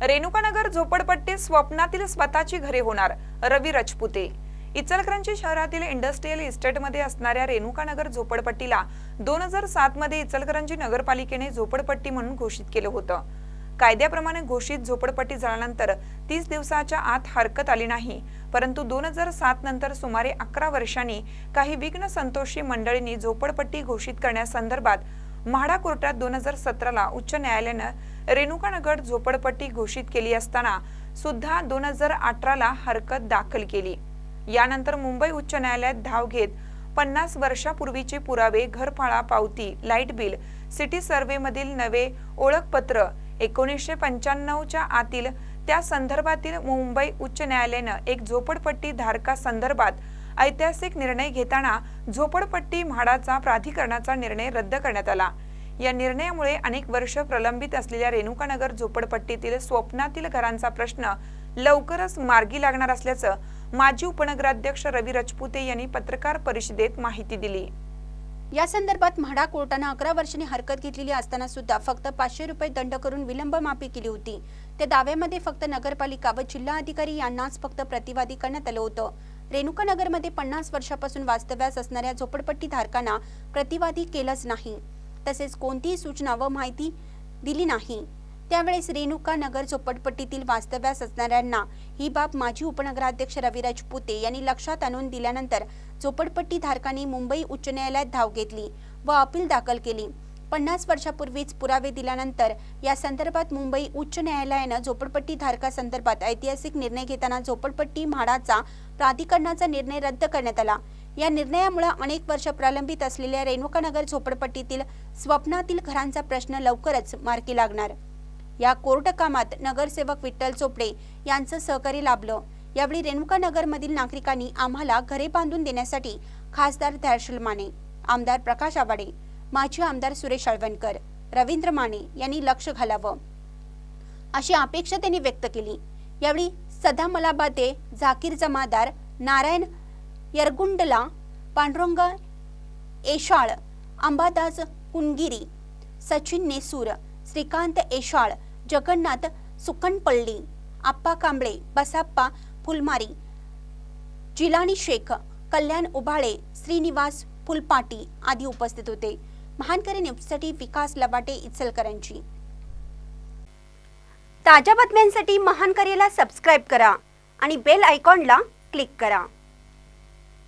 रेणुकानगर झोपडपट्टी स्वप्नातील स्वतःची घरे होणार रवी रजपुते. इचलकरंजी शहरातील इंडस्ट्रीयल इस्टेटमध्ये असणाऱ्या रेणुकानगर झोपडपट्टीला दोन हजार सात मध्ये इचलकरंजी नगरपालिकेने झोपडपट्टी म्हणून घोषित केलं होतं. कायद्याप्रमाणे घोषित झोपडपट्टी झाल्यानंतर तीस दिवसाच्या आत हरकत आली नाही परंतु दोन हजार सात नंतर सुमारे अकरा वर्षांनी काही विघ्न संतोषी मंडळींनी झोपडपट्टी घोषित करण्यासंदर्भात म्हाडा कोर्टात दोन हजार सतराला उच्च न्यायालयानं रेणुकानगर झोपडपट्टी घोषित केली असताना सुद्धा दोन हजार अठराला हरकत दाखल केली. यानंतर मुंबई उच्च न्यायालयात धाव घेत पन्नास वर्षापूर्वीचे पुरावे घरफाळा पावती लाइट बिल सिटी सर्व्हेमधील नवे ओळखपत्र एकोणीसशे पंच्याण्णवच्या आतील त्या संदर्भातील मुंबई उच्च न्यायालयानं एक झोपडपट्टी धारका संदर्भात ऐतिहासिक निर्णय घेताना झोपडपट्टी म्हाडाचा प्राधिकरणाचा निर्णय रद्द करण्यात आला. या निर्णयामुळे अनेक वर्ष प्रलंबित असलेल्या रेणुकानगर झोपडपट्टीतील स्वप्नातील घरांचा प्रश्न लवकरच मार्गी लागणार असल्याचं माजी उपनगराध्यक्ष रवी रजपुते यांनी पत्रकार परिषदेत माहिती दिली. या संदर्भात म्हाडा कोर्टानं अकरा वर्षांनी हरकत घेतलेली असताना सुद्धा फक्त पाचशे रुपये दंड करून विलंब माफी केली होती. त्या दाव्यामध्ये फक्त नगरपालिका व जिल्हा अधिकारी यांनाच फक्त प्रतिवादी करण्यात आलं होतं. रेणुकानगरमध्ये पन्नास वर्षापासून वास्तव्यास असणाऱ्या झोपडपट्टी धारकांना प्रतिवादी केलंच नाही. तसेच कोणतीही सूचना व माहिती दिली नाही. त्यावेळेस रेणुका नगर झोपडपट्टीतील वास्तव्यास असणाऱ्यांना ही बाब माजी उपनगराध्यक्ष रविराज पुते यांनी लक्षात आणून दिल्यानंतर झोपडपट्टी धारकांनी मुंबई उच्च न्यायालयात धाव घेतली व अपील दाखल केली. पन्नास वर्षापूर्वीच पुरावे दिल्यानंतर या संदर्भात मुंबई उच्च न्यायालयानं झोपडपट्टी धारकासंदर्भात ऐतिहासिक निर्णय घेताना झोपडपट्टी म्हाडाचा प्राधिकरणाचा निर्णय रद्द करण्यात आला. या निर्णयामुळे अनेक वर्ष प्रलंबित असलेल्या रेणुकानगर झोपडपट्टीतील स्वप्नातील घरांचा प्रश्न लवकरच मार्गी लागणार. या कोर्ट कामात नगरसेवक विठ्ठल चोपडे यांचं सहकार्य लाभलं. यावेळी रेणुकानगरमधील नागरिकांनी आम्हाला घरे बांधून देण्यासाठी खासदार दर्शल माने आमदार प्रकाश आवाडे माजी आमदार सुरेश अळवणकर रवींद्र माने यांनी लक्ष घालावं अशी अपेक्षा त्यांनी व्यक्त केली. यावेळी सदा मलाबादे झाकीर जमादार नारायण यरगुंडला पांडुरंग एशाळ अंबादास कुणगिरी सचिन नेसूर श्रीकांत एशाळ जगन्नाथ सुकनपल्ली आप्पा कांबळे बसाप्पा फुलमारी जिलानी शेख कल्याण उभाळे श्रीनिवास फुलपाटी आदी उपस्थित होते. महानकरी न्यूजसाठी विकास लबाटे इचलकरांची ताज्या बातम्यांसाठी महानकरीला सबस्क्राईब करा आणि बेल आयकॉनला क्लिक करा.